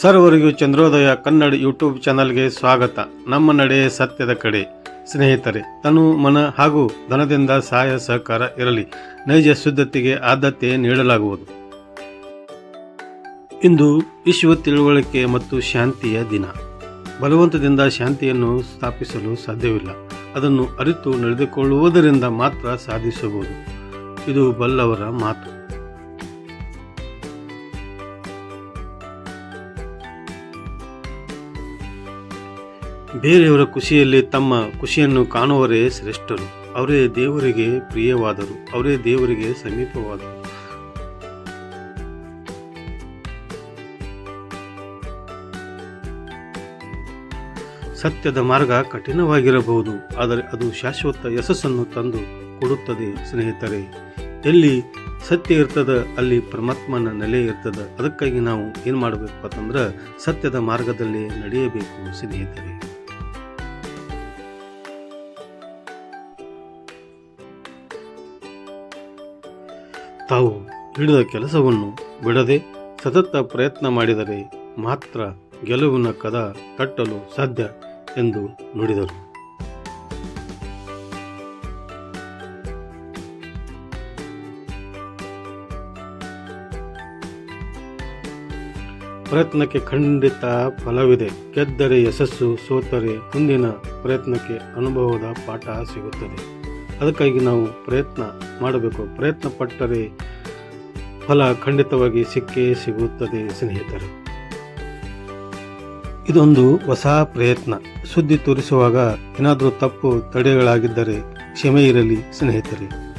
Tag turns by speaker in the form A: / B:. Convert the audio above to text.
A: ಸರ್ವರಿಗೂ ಚಂದ್ರೋದಯ ಕನ್ನಡ ಯೂಟ್ಯೂಬ್ ಚಾನಲ್ಗೆ ಸ್ವಾಗತ. ನಮ್ಮ ನಡೆ ಸತ್ಯದ ಕಡೆ. ಸ್ನೇಹಿತರೆ, ತನು ಮನ ಹಾಗೂ ಧನದಿಂದ ಸಹಾಯ ಸಹಕಾರ ಇರಲಿ. ನೈಜ ಶುದ್ಧತೆಗೆ ಆದ್ಯತೆ ನೀಡಲಾಗುವುದು. ಇಂದು ವಿಶ್ವ ತಿಳುವಳಿಕೆ ಮತ್ತು ಶಾಂತಿಯ ದಿನ. ಬಲವಂತದಿಂದ ಶಾಂತಿಯನ್ನು ಸ್ಥಾಪಿಸಲು ಸಾಧ್ಯವಿಲ್ಲ. ಅದನ್ನು ಅರಿತು ನಡೆದುಕೊಳ್ಳುವುದರಿಂದ ಮಾತ್ರ ಸಾಧಿಸಬಹುದು. ಇದು ಬಲ್ಲವರ ಮಾತು. ಬೇರೆಯವರ ಖುಷಿಯಲ್ಲಿ ತಮ್ಮ ಖುಷಿಯನ್ನು ಕಾಣುವರೇ ಶ್ರೇಷ್ಠರು. ಅವರೇ ದೇವರಿಗೆ ಪ್ರಿಯವಾದರು. ಅವರೇ ದೇವರಿಗೆ ಸಮೀಪವಾದರು. ಸತ್ಯದ ಮಾರ್ಗ ಕಠಿಣವಾಗಿರಬಹುದು, ಆದರೆ ಅದು ಶಾಶ್ವತ ಯಶಸ್ಸನ್ನು ತಂದು ಕೊಡುತ್ತದೆ ಸ್ನೇಹಿತರೆ. ಎಲ್ಲಿ ಸತ್ಯ ಇರ್ತದ, ಅಲ್ಲಿ ಪರಮಾತ್ಮನ ನೆಲೆ ಇರ್ತದ. ಅದಕ್ಕಾಗಿ ನಾವು ಏನು ಮಾಡಬೇಕು ಅಂತಂದ್ರೆ ಸತ್ಯದ ಮಾರ್ಗದಲ್ಲಿ ನಡೆಯಬೇಕು ಸ್ನೇಹಿತರೆ. ತಾವು ಹಿಡಿದ ಕೆಲಸವನ್ನು ಬಿಡದೆ ಸತತ ಪ್ರಯತ್ನ ಮಾಡಿದರೆ ಮಾತ್ರ ಗೆಲುವಿನ ಕದ ಕಟ್ಟಲು ಸಾಧ್ಯ ಎಂದು ನುಡಿದರು. ಪ್ರಯತ್ನಕ್ಕೆ ಖಂಡಿತ ಫಲವಿದೆ. ಗೆದ್ದರೆ ಯಶಸ್ಸು, ಸೋತರೆ ಮುಂದಿನ ಪ್ರಯತ್ನಕ್ಕೆ ಅನುಭವದ ಪಾಠ ಸಿಗುತ್ತದೆ. ಅದಕ್ಕಾಗಿ ನಾವು ಪ್ರಯತ್ನ ಮಾಡಬೇಕು. ಪ್ರಯತ್ನ ಪಟ್ಟರೆ ಫಲ ಖಂಡಿತವಾಗಿ ಸಿಕ್ಕೇ ಸಿಗುತ್ತದೆ ಸ್ನೇಹಿತರು. ಇದೊಂದು ಹೊಸ ಪ್ರಯತ್ನ. ಸುದ್ದಿ ತೋರಿಸುವಾಗ ಏನಾದರೂ ತಪ್ಪು ತಡೆಗಳಾಗಿದ್ದರೆ ಕ್ಷಮೆ ಇರಲಿ ಸ್ನೇಹಿತರೆ.